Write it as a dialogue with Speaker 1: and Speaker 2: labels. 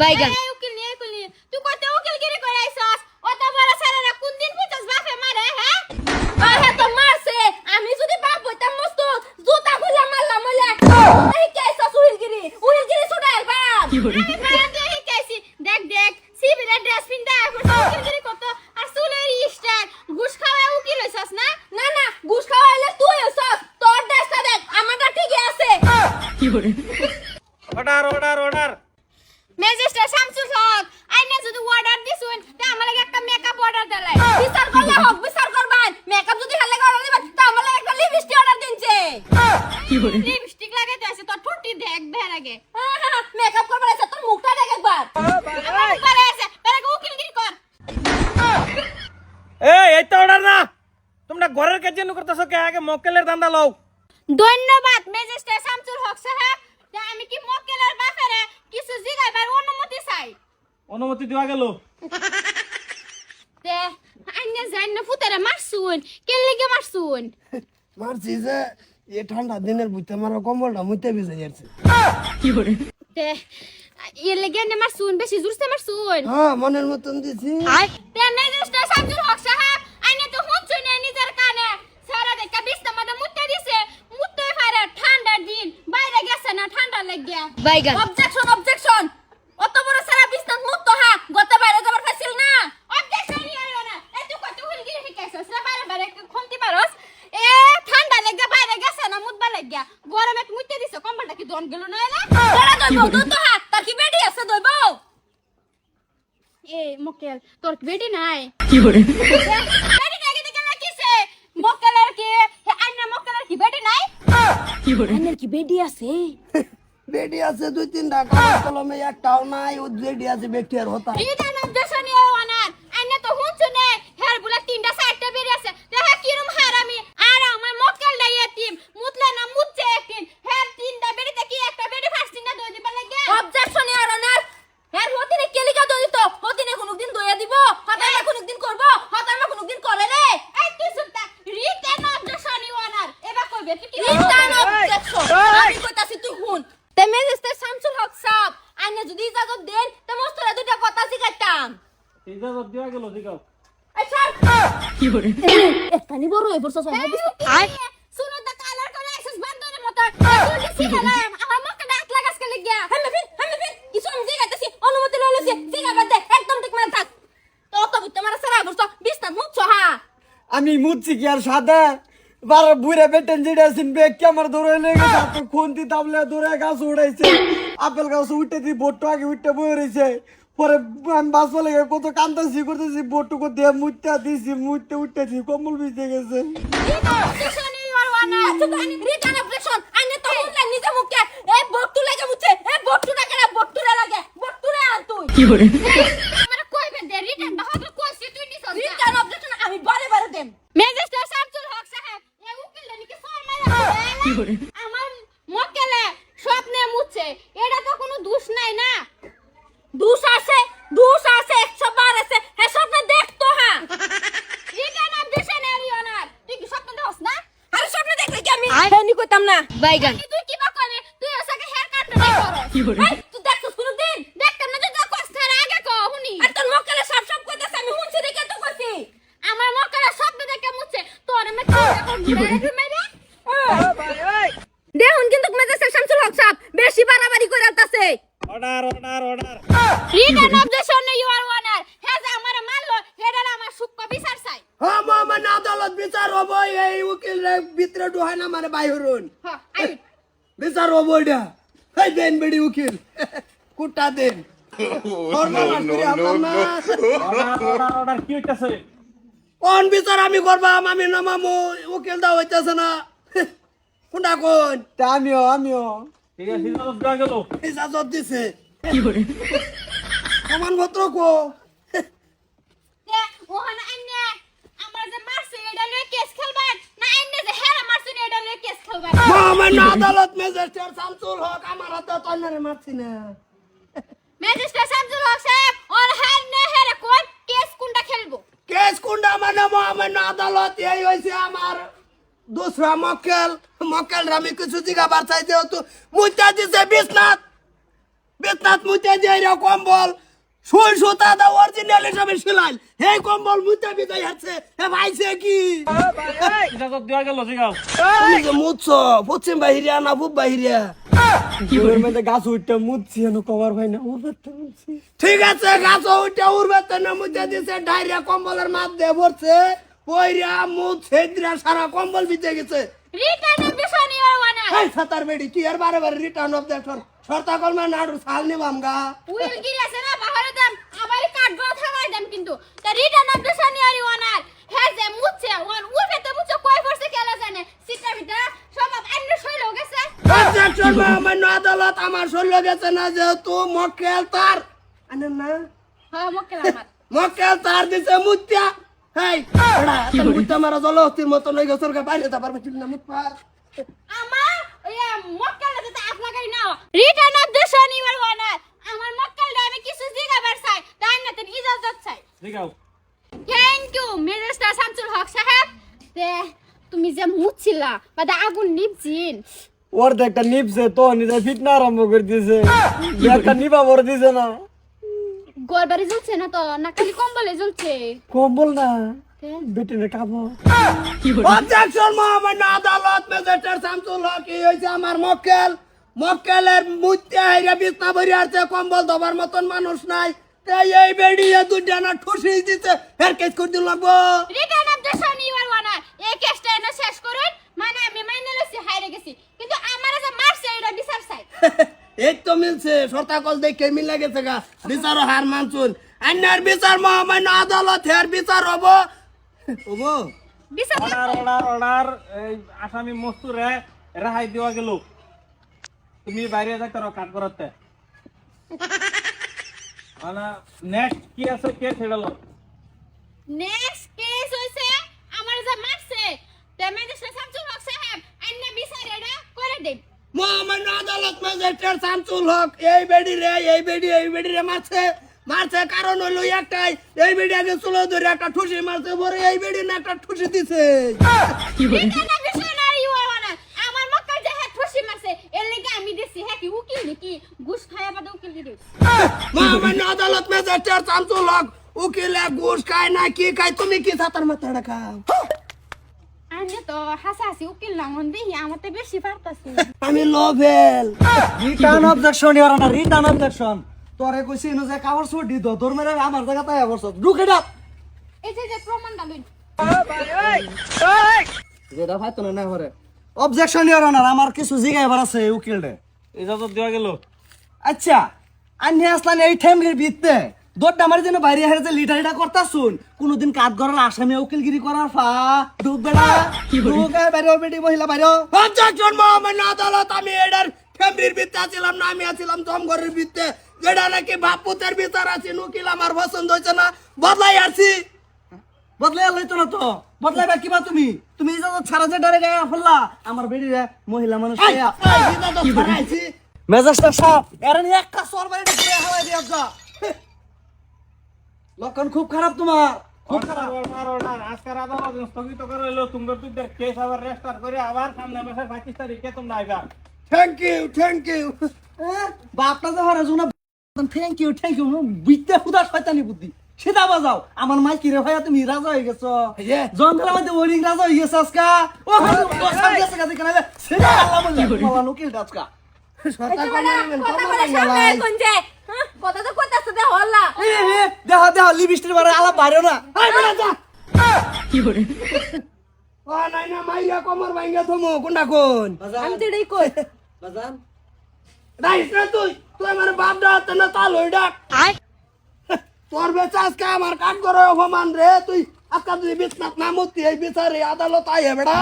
Speaker 1: বাইগান
Speaker 2: উকিল নিয়ে উকিল নিয়ে তুই কত উকিলগিরি করে আইছস অত বড় সারারা কোন দিন বুঝছস বাপে মারে হ্যাঁ
Speaker 1: আরে তো মারছে আমি যদি বাপ হইতাম মস্ত জুতা খুলে মারলাম বলে এই কেসা সুইলগিরি উইলগিরি ছুটাই বাপ
Speaker 2: আমি ভাড়া দিয়ে শিখাইছি দেখ দেখ সিভিলের ড্রেস পিনটা এখন কত আর স্টাইল ঘুষ খাওয়া উকিল হইছস না
Speaker 1: না না ঘুষ খাওয়াইলে তুই হইছস তোর দেশটা দেখ আমারটা ঠিকই আছে
Speaker 3: অর্ডার না। তোমরা ঘরের কাজ জন্য করতেছো কে? আগে মক্কেলের দান্দা লও।
Speaker 2: ধন্যবাদ ম্যাজিস্ট্রেট শামসুল হক সাহেব। আমি কি মক্কেলের ব্যাপারে কিছু জিগাইবার অনুমতি চাই?
Speaker 3: অনুমতি দেওয়া গেল।
Speaker 2: তে আইনা জাইনা ফুতারে মারছুন কে লিগে মারছুন
Speaker 4: মারছি যে এ ঠান্ডা দিনের বুঝতে মারা কম্বলটা মুইতে ভিজে যাচ্ছে
Speaker 2: তে এ লিগে নে মারছুন বেশি জোরসে মারছুন
Speaker 4: হ্যাঁ মনের মতন দিছি।
Speaker 2: তে ম্যাজিস্ট্রেট শামসুল হক সাহেব আইনা তো হুনছুন নিজের কানে সারা দেখা বিস্তা মধ্যে মুতে দিছে মুতে পারে ঠান্ডার দিন বাইরে গেছে না ঠান্ডা লাগিয়া।
Speaker 1: বাইগান অবজেকশন অবজেকশন অত বড় সারা বিস্তার মুক্ত হা? গতে বাইরে যাবার ফাইছিল না?
Speaker 2: অবজেকশন ইয়া না। এই তুই কত হুলগিরি শিখাইছস রে বাইরে বাইরে খুনতি পারস এ ঠান্ডা লাগা বাইরে গেছে না মুতবা লাগিয়া। গরমে মুতে দিছে কম্বলটা কি দন গেল না এলা
Speaker 1: তোরা দইব দুধ হা? তার কি বেডি আছে দইব
Speaker 2: এ মকেল তোর কি বেটি নাই? কি করে নাই কিন্তু কেন মকেলের কি আইনা মকেলের কি বেটি নাই?
Speaker 1: আইনের কি বেডি আছে?
Speaker 4: বেডি আছে দুই তিনটা কাগজ কলমে একটাও নাই ও বেডি আছে ব্যক্তি আর হতা
Speaker 2: এটা না দেশনি ও অনার আইনা তো হুনছুনে হের বুলা তিনটা চারটা বেরি আছে তে হে কিরম হারামি আর আমার মকেল ডাই এতিম মুতলে না মুতছে একদিন হের তিনটা বেরিতে কি একটা বেরি ফাস্টিং না দই দিবা লাগে
Speaker 1: অবজেকশন ইয়ার অনার হ্যাঁ হতিনে কেলিকা দইতো হতিনে কোনদিন দইয়া দিব হতাই কোনদিন করব হতাই না কোনদিন করে রে
Speaker 2: এই তুই সুতা রিটেন অবজেকশন অনার এবার কইবে তুই কি
Speaker 1: রিটার্ন অবজেকশন আমি কইতাছি তুই শুন তে ম্যাজিস্ট্রেট শামসুল হক সাহেব আইনে যদি ইজাজত দেন তে মস্তরে দুইটা কথা শিখাইতাম
Speaker 3: ইজাজত দেওয়া গেল দিগাও
Speaker 1: আচ্ছা কি করে এখানি বড় হয়ে পড়ছস
Speaker 2: আই শুনো দা কালার করে এক্সেস বান্দরের মত জলদি সিগালাম আমার মুখে দাঁত লাগাস কে লাগিয়া
Speaker 1: হামে ফিন হামে ফিন কিছু আমি জিগাইতাছি অনুমতি লইলে সে জিগাইবা দে একদম ঠিক মানে থাক তো তো বুঝতে মারা সারা বছর বিস্তার মুখ হা
Speaker 5: আমি মুচ্ছি কি আর সাদা বার বুড়ে বেটেন যেটা আছেন বেগ কে আমার দৌড়ে লেগে খুন্তি তাবলে দৌড়ে গাছ উড়াইছে আপেল গাছ উঠে দি বোটটো আগে উঠে বয়ে রয়েছে পরে আমি বাস লেগে কত কান্দাছি করতেছি বোটটুকু দিয়ে মুটতে দিছি মুটতে উঠতেছি কম্বল ভিজে গেছে।
Speaker 2: কি ইউর ওয়ানা
Speaker 1: আচ্ছা তো আইনে রিটার্ন অবজেকশন আইনে তো হুনলা নিজে মুখে এ বট্টু লাগে মুছে এ বট্টু না কেন বট্টুরে লাগে বট্টুরে আন তুই
Speaker 2: আমার কইবে দে রিটার্ন বা হবে কইছি তুই নিছ
Speaker 1: রিটার্ন অবজেকশন আমি বারে বারে দেম
Speaker 2: মেজেস্টার শামসুল হক সাহেব এ উকিল নাকি ফোন মারা আমার মক্কেলে স্বপ্নে মুছে এটা তো কোনো দোষ নাই না
Speaker 1: দুষ আছে দুষ আছে একশো বার আছে হ্যাঁ স্বপ্ন দেখতো হ্যাঁ
Speaker 2: রিটার্ন অবজেকশন এর অনার তুই কি স্বপ্ন দেখছ না
Speaker 1: আরে স্বপ্ন দেখলে কি আমি হ্যাঁ নি। না
Speaker 2: বাইগান তুই কি বা করে তুই ওসাকে হেয়ার কাট করস
Speaker 1: এই, তুই
Speaker 2: দেখতাম না কষ্ট আগে কো হুনি।
Speaker 1: আর তোর মক্কেলে সব সব কইতাছে আমি শুনছি দেখে তো কইছি।
Speaker 2: আমার মক্কেলে স্বপ্ন দেখে মুছে তোর আমি কি মেরে
Speaker 1: দেখুন কিন্তু মেজাজের শামসুল হক সাহেব। বেশি বাড়াবাড়ি করে আলতাছে
Speaker 3: order order order
Speaker 2: return objection
Speaker 4: বেডি উকিল। কুটা দেন।
Speaker 3: অর্ডার অর্ডার অর্ডার কি হইতাছে?
Speaker 4: কোন বিচার আমি করবাম আমি নামামু উকিল দা হইতেছে না। কোনটা কোন?
Speaker 5: আমিও আমিও।
Speaker 3: ঠিক আছে
Speaker 4: দিছে। প্রমাণ পত্র কো
Speaker 2: তে ওহন আইনে আমার যে মারছে এটা লয়ে কেস খেলবার না আইনে যে হেরা মারছে এটা লয়ে কেস খেলবার
Speaker 4: মামা আদালত ম্যাজিস্ট্রেট শামসুল হক আমার হাতে তন্নারে মারছি না।
Speaker 2: ম্যাজিস্ট্রেট শামসুল হক সাহেব ওর হার নে হেরা কোন কেস কোনটা খেলব?
Speaker 4: কেস কুন্ডা মানে মহামান্য আদালত? এই হয়েছে আমার দুসরা মক্কেল। মক্কেল আমি কিছু জিগা বাড়াই যেহেতু মুইতা দিছে বিশ্বনাথ বেতনাত মুতে দিয়ে সুই সুতা দা অরিজিনাল হিসাবে সিলাইল এই কম্বল মুতে বিদায় আছে ভাইছে কি?
Speaker 3: ইজাজত দেওয়া গেল
Speaker 4: তুমি যে পশ্চিম বাহিরিয়া না পূব বাহিরিয়া
Speaker 5: ওর মধ্যে গাছ উঠতে মুচ্ছি এনো কভার ভাই না
Speaker 4: ঠিক আছে গাছ উঠে উড়বে তো না দিছে ডাইরিয়া কম্বলের মাপ দিয়ে ভরছে। পয়রা মুখ ছেদ্রা সারা কম্বল ভিজে গেছে।
Speaker 2: Return of the sun your honour
Speaker 4: এই সাতার বেডি তুই আর বারে বারে রিটার্ন অফ দ্য সরতা কলমা নাড়ুর সাল নিবাম গা।
Speaker 2: উইল গিরি আছে না বাহারে দাম। আবার কাটবো থামাই দাম কিন্তু। তা return of the sun honour হ্যাঁ যে মুচ্ছে ওয়ান উঠে তো মুচ্ছে কয় পড়ছে কেলা জানে? সিটা বিটা সব আন্য শৈল গেছে
Speaker 4: মহামান্য আদালত আমার শরীর গেছে না যেহেতু মক্কেল তার। আনেন না।
Speaker 2: হ্যাঁ মক্কেল আমার।
Speaker 4: মক্কেল তার দিছে মুত্যা। হেই এড়া তোর মুত্যা মারা জলহস্তির মতো লই গেছর গা বাইরে তা পারবে না মুত পার
Speaker 2: আমার ওই মক্কেল তো আপনাকে নাও। Return of the your owner আমার মক্কেল আমি কিছু জিগাবার চাই তাই না তেন ইজাজত চাই?
Speaker 3: শিখাও
Speaker 2: thank you minister Shamsul Haq সাহেব? তে তুমি যে মুছিলা বা আগুন নিপছিন
Speaker 5: ওর একটা নিপছে তো নিজে ফিটনা আরম্ভ করে দিয়েছে একটা নিপা ভরে দিছে না।
Speaker 2: গড়বাড়ি জ্বলছে না তো না খালি কম্বলে জ্বলছে?
Speaker 5: কম্বল না
Speaker 2: তে?
Speaker 5: বেটিনে খাব
Speaker 4: অবজেকশন মহামান্য আদালত ম্যাজিস্ট্রেট শামসুল হক কি হইছে আমার মক্কেল। মক্কেলের মুত্যা হাইরা বিছনা ভরি আছে কম্বল দবার মতন মানুষ নাই। তাই এই বেডি এ দুইটা না ঠুসি দিতে এর কেস করে দিল লাগবো
Speaker 2: return of the son your owner এই কেসটা এনে শেষ করুন। মানে আমি মাইনে লইছি হাইরে গেছি। কিন্তু আমার যে মারছে এটা বিচার চাই।
Speaker 4: এই তো মিলছে সরতা কল দেখে মিলে গেছে গা। বিচার হার মানছুন। আন্যার বিচার মহামান্য আদালত হের বিচার হব। হব।
Speaker 2: বিচার
Speaker 3: অর্ডার অর্ডার অর্ডার এই আসামি মস্তুরে রেহাই দেওয়া গেল। তুমি বাইরে যাইতে রো কাট করাতে। মানে নেক্সট কি আছে কে ছেড়ালো?
Speaker 2: নেক্সট কেস হইছে আমার যে মারছে তে মিনিস্টার শামসুল হক সাহেব আইনে বিচার এটা করে দেন
Speaker 4: মহামান্য আদালত ম্যাজিস্ট্রেট শামসুল হক এই বেডি রে এই বেডি এই বেডি রে মারছে মারছে কারণ হলো একটাই এই বেডি আগে চুলো ধরে একটা ঠুসি মারছে পরে এই বেডি না একটা ঠুসি দিছে
Speaker 2: দ্য সান ইউর ওয়ানার আমার মক্কেল যে হেড খুশি মারছে এর লাগি আমি দিছি হ্যাঁ কি উকিল নাকি? ঘুষ খায়া বাদে উকিল দিদি
Speaker 4: মহামান্য আদালত ম্যাজিস্ট্রেট শামসুল হক উকিলে ঘুষ খায় না কি খায় তুমি কি সাতার মাথাটা খাও
Speaker 2: আনে তো হাসাহাসি উকিল না মন দেখি আমার তো বেশি পারতাছি
Speaker 4: আমি লোভেল।
Speaker 5: রিটার্ন অবজেকশন ইয়ার না রিটার্ন অবজেকশন। তোরে কইছি ইনো যে কাভার সুট দি তোর মেরে আমার জায়গা তাই ঢুকে দাও
Speaker 2: এই যে যে প্রমাণটা লইন
Speaker 5: যেটা ভাই তো না হরে অবজেকশন ইয়ার না আমার কিছু জিগাইবার আছে উকিল রে
Speaker 3: ইজাজত দেওয়া গেল।
Speaker 5: আচ্ছা আন্নি আসলান এই ঠেমরির ভিত্তে। দোড্ডা মারি যেন বাইরে হেরে যে লিটারিটা করতা শুন কোনদিন কাজ করার আসামি উকিলগিরি করার ফা ঢুকবে না ঢুকে বাইরে বেটি মহিলা বাইরে
Speaker 4: অবজেকশন মহামান্য আদালত আমি এটার ফ্যামিলির ভিত্তে আছিলাম না আমি আছিলাম জমঘরের ভিত্তে। যেটা নাকি বাপুতের বিচার আছে উকিল আমার পছন্দ হয়েছে না। বদলাই আসছি
Speaker 5: বদলাই আলাই তো না তো। বদলাইবা কিবা তুমি? তুমি ইজাজত ছাড়া যে ডরে গায়া ফেললা আমার বেটি রে মহিলা মানুষ। মেজাজটা সাপ এর নিয়ে একটা সর বাড়ি ঢুকে হাওয়াই দিয়ে যা লক্ষণ খুব খারাপ তোমার। খুব
Speaker 3: অর্ডার আজকের আদালত স্থগিত করে এলো তোমার দুইটার কেস আবার রেজিস্টার করে আবার সামনে মাসের পঁচিশ তারিখে তোমরা আইবা।
Speaker 4: থ্যাংক ইউ থ্যাংক ইউ
Speaker 5: বাপটা তো হারা জুনা থ্যাংক ইউ থ্যাংক ইউ বিদ্যা খুদা শয়তানি বুদ্ধি। সেটা বাজাও। আমার মাই কিরে ভাইয়া তুমি রাজা হয়ে গেছো।
Speaker 4: Yeah.
Speaker 5: জঙ্গলের মধ্যে ওরিং রাজা হয়ে গেছে আজকা। ও দশটা গেছে কাছে কেন সেটা আল্লাহ বললে বাবা লোকের আজকা
Speaker 4: সরকার
Speaker 1: কথা বলে সামনে কোন যে? কথা তো কইতাছে দে হল্লা
Speaker 5: এ এ দেহ দেহ লিপস্টিক বারে আলাপ বাইরে না।
Speaker 4: ও নাই না মাইয়া কমর ভাঙ্গা থমো কোনটা কোন?
Speaker 1: আমি তো এটাই কই।
Speaker 5: বাজান।
Speaker 4: রাইস না তুই তুই আমার বাপ না তাল হই ডাক। তোর বেচা আজকে আমার কাঠ করে অপমান রে, তুই আজকে তুই বিছনাত নামতি এই বিচারে আদালত আই বেড়া।